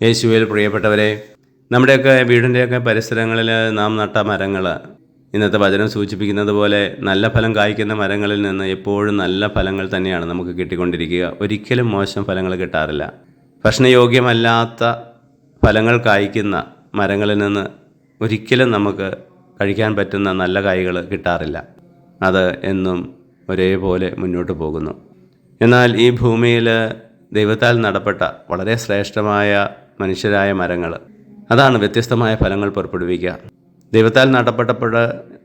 യേശുവിൽ പ്രിയപ്പെട്ടവരെ നമ്മുടെയൊക്കെ വീടിന്റെയൊക്കെ പരിസരങ്ങളിൽ നാം നട്ട മരങ്ങൾ ഇന്നത്തെ വചനം സൂചിപ്പിക്കുന്നത് പോലെ നല്ല ഫലം കായ്ക്കുന്ന മരങ്ങളിൽ നിന്ന് എപ്പോഴും നല്ല ഫലങ്ങൾ തന്നെയാണ് നമുക്ക് കിട്ടിക്കൊണ്ടിരിക്കുക. ഒരിക്കലും മോശം ഫലങ്ങൾ കിട്ടാറില്ല. ഭക്ഷണയോഗ്യമല്ലാത്ത ഫലങ്ങൾ കായ്ക്കുന്ന മരങ്ങളിൽ നിന്ന് ഒരിക്കലും നമുക്ക് കഴിക്കാൻ പറ്റുന്ന നല്ല കായ്കൾ കിട്ടാറില്ല. അത് എന്നും ഒരേപോലെ മുന്നോട്ട് പോകുന്നു. എന്നാൽ ഈ ഭൂമിയിൽ ദൈവത്താൽ നടപ്പെട്ട വളരെ ശ്രേഷ്ഠമായ മനുഷ്യരായ മരങ്ങൾ. അതാണ് വ്യത്യസ്തമായ ഫലങ്ങൾ പുറപ്പെടുവിക്കുക. ദൈവത്താൽ നടപ്പെട്ടപ്പോൾ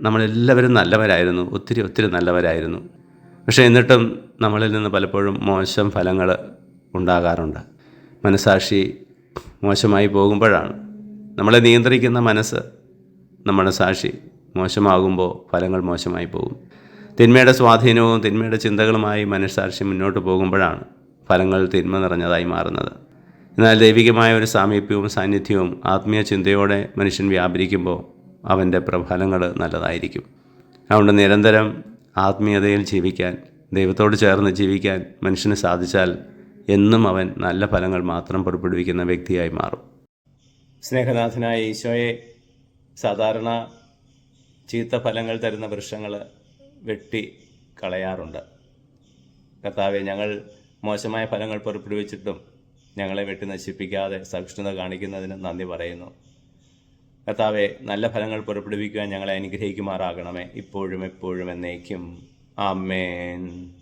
നമ്മളെല്ലാവരും നല്ലവരായിരുന്നു. ഒത്തിരി ഒത്തിരി നല്ലവരായിരുന്നു. പക്ഷേ എന്നിട്ടും നമ്മളിൽ നിന്ന് പലപ്പോഴും മോശം ഫലങ്ങൾ ഉണ്ടാകാറുണ്ട്. മനസാക്ഷി മോശമായി പോകുമ്പോഴാണ്. നമ്മളെ നിയന്ത്രിക്കുന്ന മനസ്സ് നമ്മുടെ സാക്ഷി മോശമാകുമ്പോൾ ഫലങ്ങൾ മോശമായി പോകും. തിന്മയുടെ സ്വാധീനവും തിന്മയുടെ ചിന്തകളുമായി മനസ്സാക്ഷി മുന്നോട്ട് പോകുമ്പോഴാണ് ഫലങ്ങൾ തിന്മ നിറഞ്ഞതായി മാറുന്നത്. എന്നാൽ ദൈവികമായ ഒരു സാമീപ്യവും സാന്നിധ്യവും ആത്മീയ ചിന്തയോടെ മനുഷ്യൻ വ്യാപരിക്കുമ്പോൾ അവന്റെ പ്രഫലങ്ങൾ നല്ലതായിരിക്കും. അതുകൊണ്ട് നിരന്തരം ആത്മീയതയിൽ ജീവിക്കാൻ ദൈവത്തോട് ചേർന്ന് ജീവിക്കാൻ മനുഷ്യന് സാധിച്ചാൽ എന്നും അവൻ നല്ല ഫലങ്ങൾ മാത്രം പുറപ്പെടുവിക്കുന്ന വ്യക്തിയായി മാറും. സ്നേഹനാഥനായ ഈശോയെ സാധാരണ ചീത്ത ഫലങ്ങൾ തരുന്ന വൃക്ഷങ്ങൾ വെട്ടി കളയാറുണ്ട്. കർത്താവെ ഞങ്ങൾ മോശമായ ഫലങ്ങൾ പുറപ്പെടുവിച്ചിട്ടും ഞങ്ങളെ വെട്ടി നശിപ്പിക്കാതെ സഹിഷ്ണുത കാണിക്കുന്നതിന് നന്ദി പറയുന്നു. കർത്താവെ നല്ല ഫലങ്ങൾ പുറപ്പെടുവിക്കുവാൻ ഞങ്ങളെ അനുഗ്രഹിക്കുമാറാകണമേ. ഇപ്പോഴും എപ്പോഴും എന്നേക്കും. ആമേൻ.